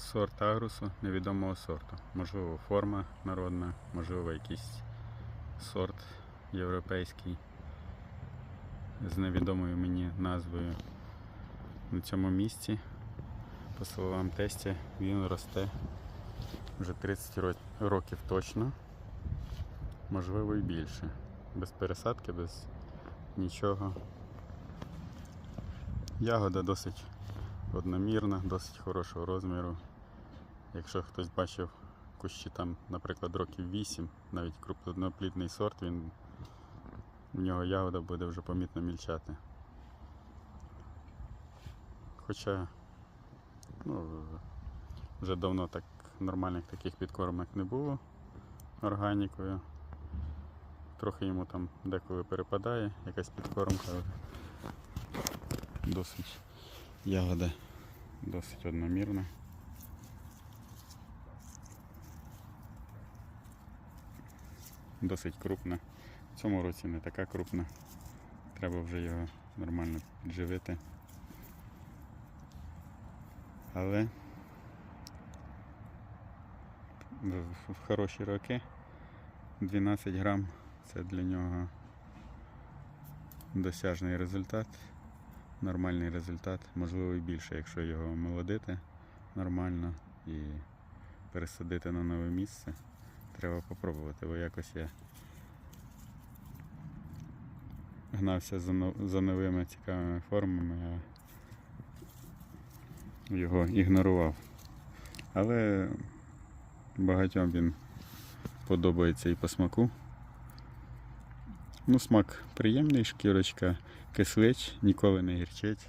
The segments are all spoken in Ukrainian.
Сорт агрусу невідомого сорту. Можливо, форма народна, можливо, якийсь сорт європейський з невідомою мені назвою. На цьому місці, по словам тестя, він росте вже 30 років точно, можливо і більше. Без пересадки, без нічого. Ягода досить одномірна, досить хорошого розміру. Якщо хтось бачив кущі там, наприклад, років 8, навіть крупноплідний сорт, він в нього ягода буде вже помітно мільчати. Хоча ну, вже давно так нормальних таких підкормок не було органікою. Трохи йому там деколи перепадає якась підкормка. Досить ягода досить одномірна. Досить крупна. В цьому році не така крупна. Треба вже його нормально підживити. Але в хороші роки 12 грам це для нього досяжний результат, нормальний результат, можливо і більше, якщо його молодити нормально і пересадити на нове місце. Треба попробувати, бо якось я гнався за, но- за новими цікавими формами, а його ігнорував. Але багатьом він подобається і по смаку. Ну, смак приємний, шкірочка кислич, ніколи не гірчить.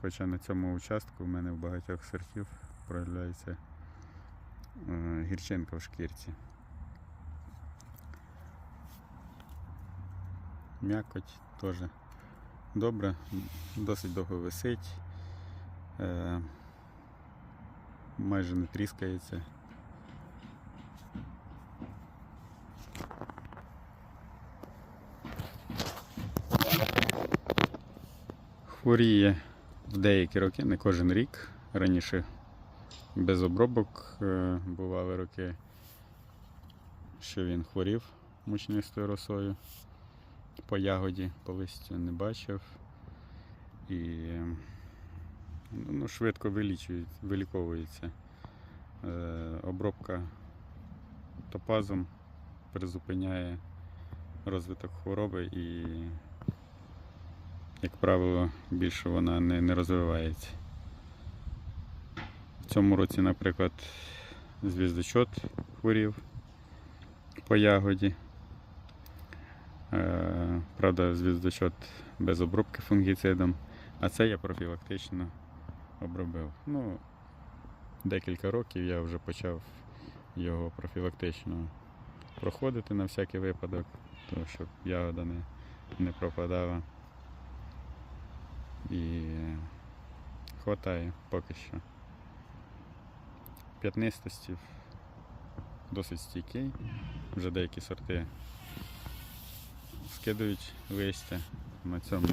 Хоча на цьому участку в мене в багатьох сортів проявляється гірчинка в шкірці. М'якоть теж добре, досить довго висить, е, майже не тріскається. Хворіє в деякі роки, не кожен рік. Раніше без обробок е, бували роки, що він хворів мучнистою росою. По ягоді, по листю не бачив. І ну, швидко виліковується. Е, обробка топазом призупиняє розвиток хвороби і, як правило, більше вона не, не розвивається. В цьому році, наприклад, звіздочот хворів по ягоді. Е, Правда, звіздочот без обробки фунгіцидом, а це я профілактично обробив. Ну, декілька років я вже почав його профілактично проходити на всякий випадок, тому щоб ягода не, не пропадала. І хватає поки що. П'ятнистості досить стійкий. Вже деякі сорти скидують листя. На цьому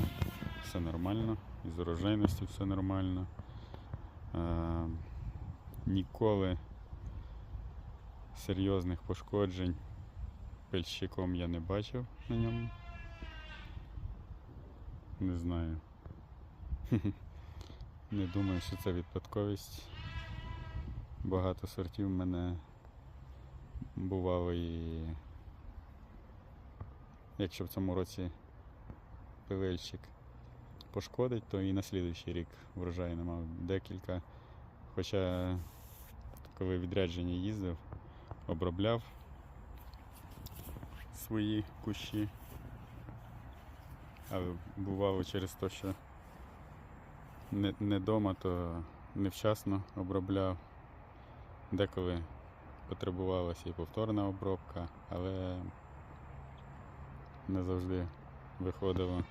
все нормально. Із урожайністю все нормально. Е, ніколи серйозних пошкоджень пильщиком я не бачив на ньому. Не знаю. Не думаю, що це випадковість. Багато сортів в мене бувало і якщо в цьому році пилильщик пошкодить, то і на слідуючий рік врожаю не мав декілька. Хоча коли відрядження їздив, обробляв свої кущі. Але бувало через те, що не, не вдома, то невчасно обробляв. Деколи потребувалася і повторна обробка, але не завжди виходило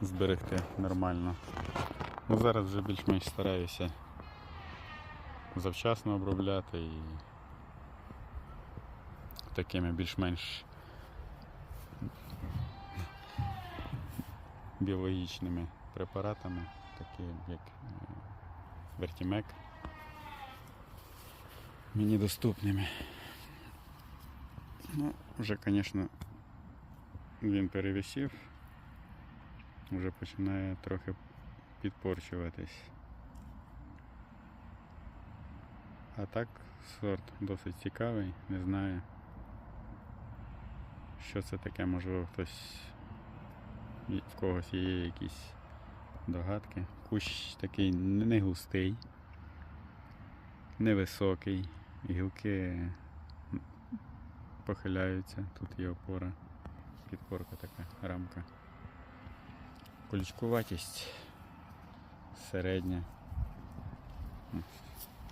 зберегти нормально. Ну, зараз вже більш-менш стараюся завчасно обробляти і такими більш-менш біологічними препаратами, такі як Вертімек. Мені доступними. Ну, вже, звісно, він перевісів, вже починає трохи підпорчуватись. А так сорт досить цікавий, не знаю. Що це таке, можливо, хтось в когось є якісь догадки. Кущ такий не густий, невисокий, гілки похиляються, тут є опора, підпорка така, рамка. Колючкуватість середня.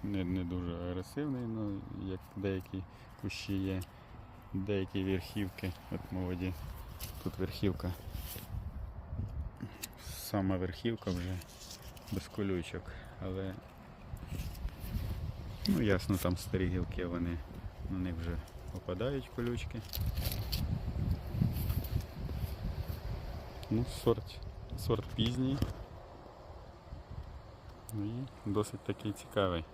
Не, не дуже агресивний, ну як деякі кущі є, деякі верхівки, от молоді. Тут верхівка. Сама верхівка вже без колючок, але ну ясно, там старі гілки, вони на них вже опадають колючки. Ну, сорт, сорт пізній. Ну і досить такий цікавий.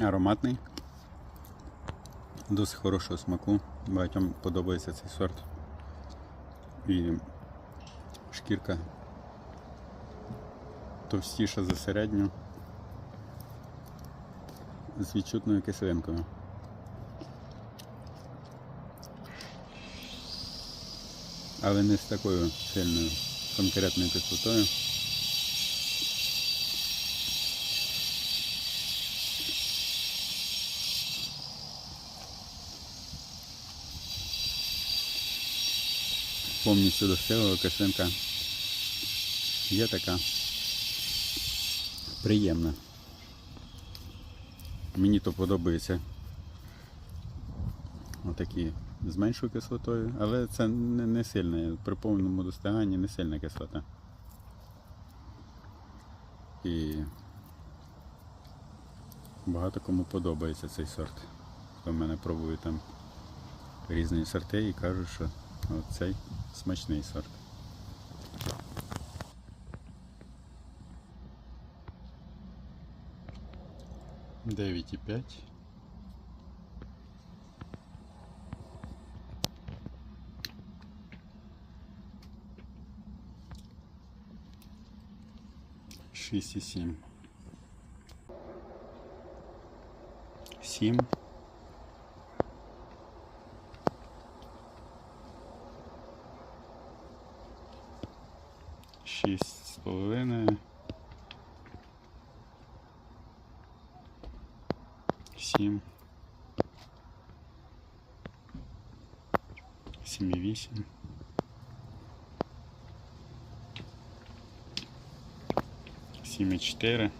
Ароматний. Досить хорошого смаку. Багатьом подобається цей сорт. І шкірка товстіша за середню. З відчутною кислинкою. Але не з такою сильною конкретною кислотою. Повністю достигла кислинка є така приємна. Мені то подобається. Отакі з меншою кислотою, але це не, не сильна, при повному достиганні не сильна кислота. І багато кому подобається цей сорт. Хто в мене пробує там різні сорти і кажуть, що Оцей смачний сорт. Дев'ять і п'ять. Шість і сім. Сім. Шість з половиною. Сім. Сім і чотири.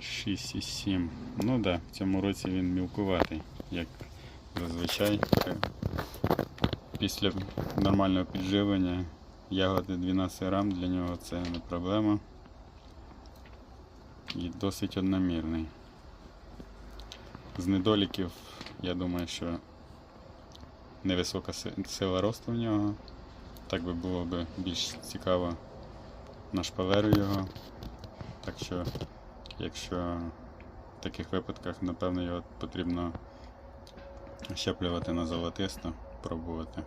Шість і сім. Ну да, в цьому році він мілкуватий, як зазвичай після нормального підживлення ягоди 12 грам для нього це не проблема. І досить одномірний. З недоліків, я думаю, що невисока сила росту в нього. Так би було б більш цікаво на шпалеру його. Так що, якщо в таких випадках, напевно, його потрібно щеплювати на золотисто пробувати.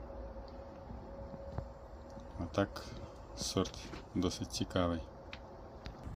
А так сорт досить цікавий.